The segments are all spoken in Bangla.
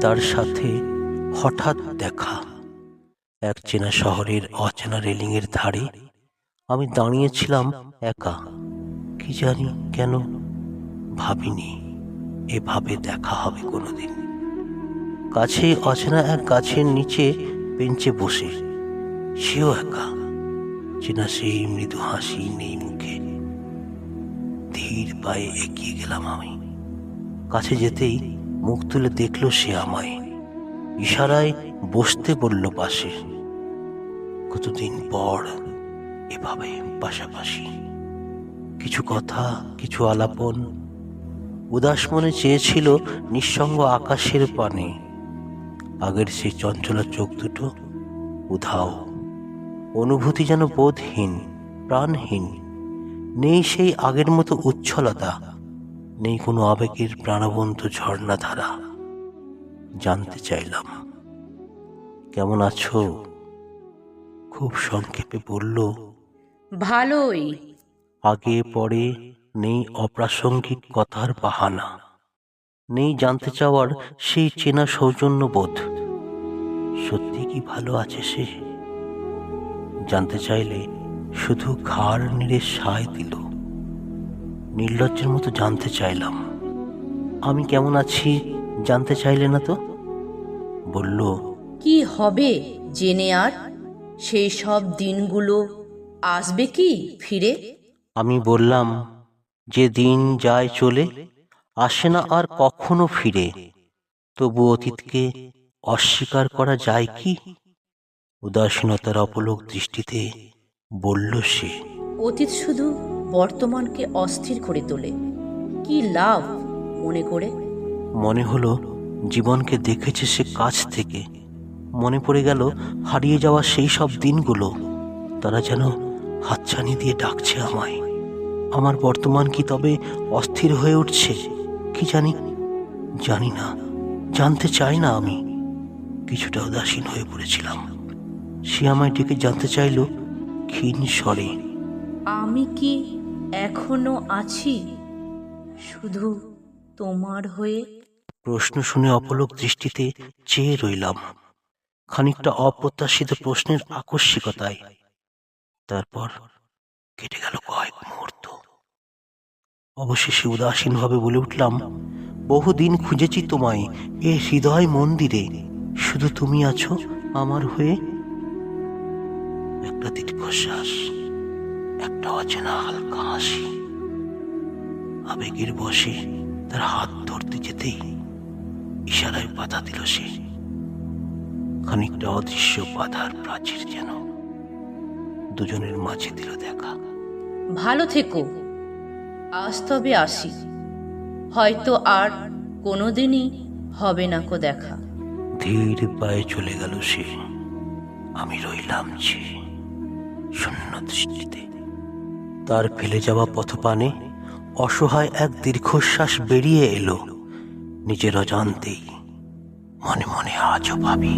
তার সাথে হঠাৎ দেখা। এক চেনা শহরের অচেনা রেলিংয়ের ধারে আমি দাঁড়িয়েছিলাম একা। কি জানি কেন ভাবিনি, এভাবে দেখা হবে কোনোদিন। কাছে অচেনা এক গাছের নিচে বেঞ্চে বসে, সেও একা। চেনা সেই মৃদু হাসি নেই মুখে। ধীর পায়ে এগিয়ে গেলাম আমি। কাছে যেতেই মুখ তুলে দেখল সে আমায়। ইশারায় বসতে বলল পাশে, কতদিন পর এভাবে পাশাপাশি? কিছু কথা, কিছু আলাপন? উদাস মনে চেয়েছিল নিঃসঙ্গ আকাশের পানে। আগের সেই চঞ্চলা চোখ দুটো উধাও। অনুভূতি যেন বোধহীন, প্রাণহীন, নেই সেই আগের মতো উচ্ছলতা। নেই কোনো আবেগের প্রাণবন্ত ঝর্ণাধারা জানতে চাইলাম কেমন আছো? খুব সংক্ষেপে বলল ভালোই। আগে পরে নেই অপ্রাসঙ্গিক কথার বাহানা। নেই জানতে চাওয়ার সেই চেনা সৌজন্য বোধ। সত্যি কি ভালো আছে সে? জানতে চাইলে শুধু ঘাড় নেড়ে সায় দিল। নির্লজ্জের মতো জানতে চাইলাম। আমি কেমন আছি জানতে চাইলে না তো? বলল কি হবে জেনে আর? সেই সব দিনগুলো আসবে কি ফিরে? আমি বললাম যে দিন যায় চলে আসে না আর কখনো ফিরে। তবু অতীতকে অস্বীকার করা যায় কি? উদাসীনতার অপলোক দৃষ্টিতে বলল সে অতীত শুধু বর্তমানকে অস্থির করে তোলে। কি লাভ মনে করে? মনে হলো জীবনকে দেখেছে সে কাছ থেকে। মনে পড়ে গেল হারিয়ে যাওয়া সেই সব দিনগুলো। তারা যেন হাতছানি দিয়ে ডাকছে আমায়। আমার বর্তমান কি তবে অস্থির হয়ে উঠছে? কি জানি? জানি না। জানতে চাই না আমি। কিছুটা উদাসীন হয়ে পড়েছিলাম। সে আমায় ডেকে জানতে চাইল ক্ষীণ স্বরে। আমি কি এখনও আছি। শুধু তোমার হয়ে। প্রশ্ন শুনে অপলক দৃষ্টিতে চেয়ে রইলাম। খানিকটা অপ্রত্যাশিত প্রশ্নের আকস্মিকতায়। তারপর কেটে গেল কয়েক মুহূর্ত। অবশেষে উদাসীনভাবে বলে উঠলাম, বহুদিন খুঁজেছি তোমায়। এ হৃদয় মন্দিরে। শুধু তুমি আছো আমার হয়ে? একটা দীর্ঘশ্বাস। একটা অচেনা হালকা হাসি। আবেগের বসে তার হাত ধরতে যেতেই ইশারায় বাধা দিল সে। খানিকটা অদৃশ্য বাধার প্রাচীর যেন দুজনের মাঝে দিল দেখা। ভালো থেকো। আজ তবে আসি। হয়তো আর কোনোদিনই হবে না কো দেখা। ধীর পায়ে চলে গেল সে। আমি রইলাম যে শূন্য দৃষ্টিতে। তার ফেলে যাওয়া পথপানে অসহায় এক দীর্ঘশ্বাস বেরিয়ে এলো নিজের অজান্তেই মনে মনে আজও ভাবি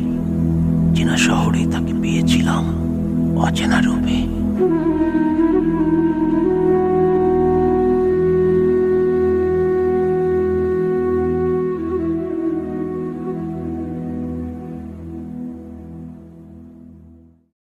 চেনা শহরে তাকে পেয়েছিলাম অচেনা রূপে।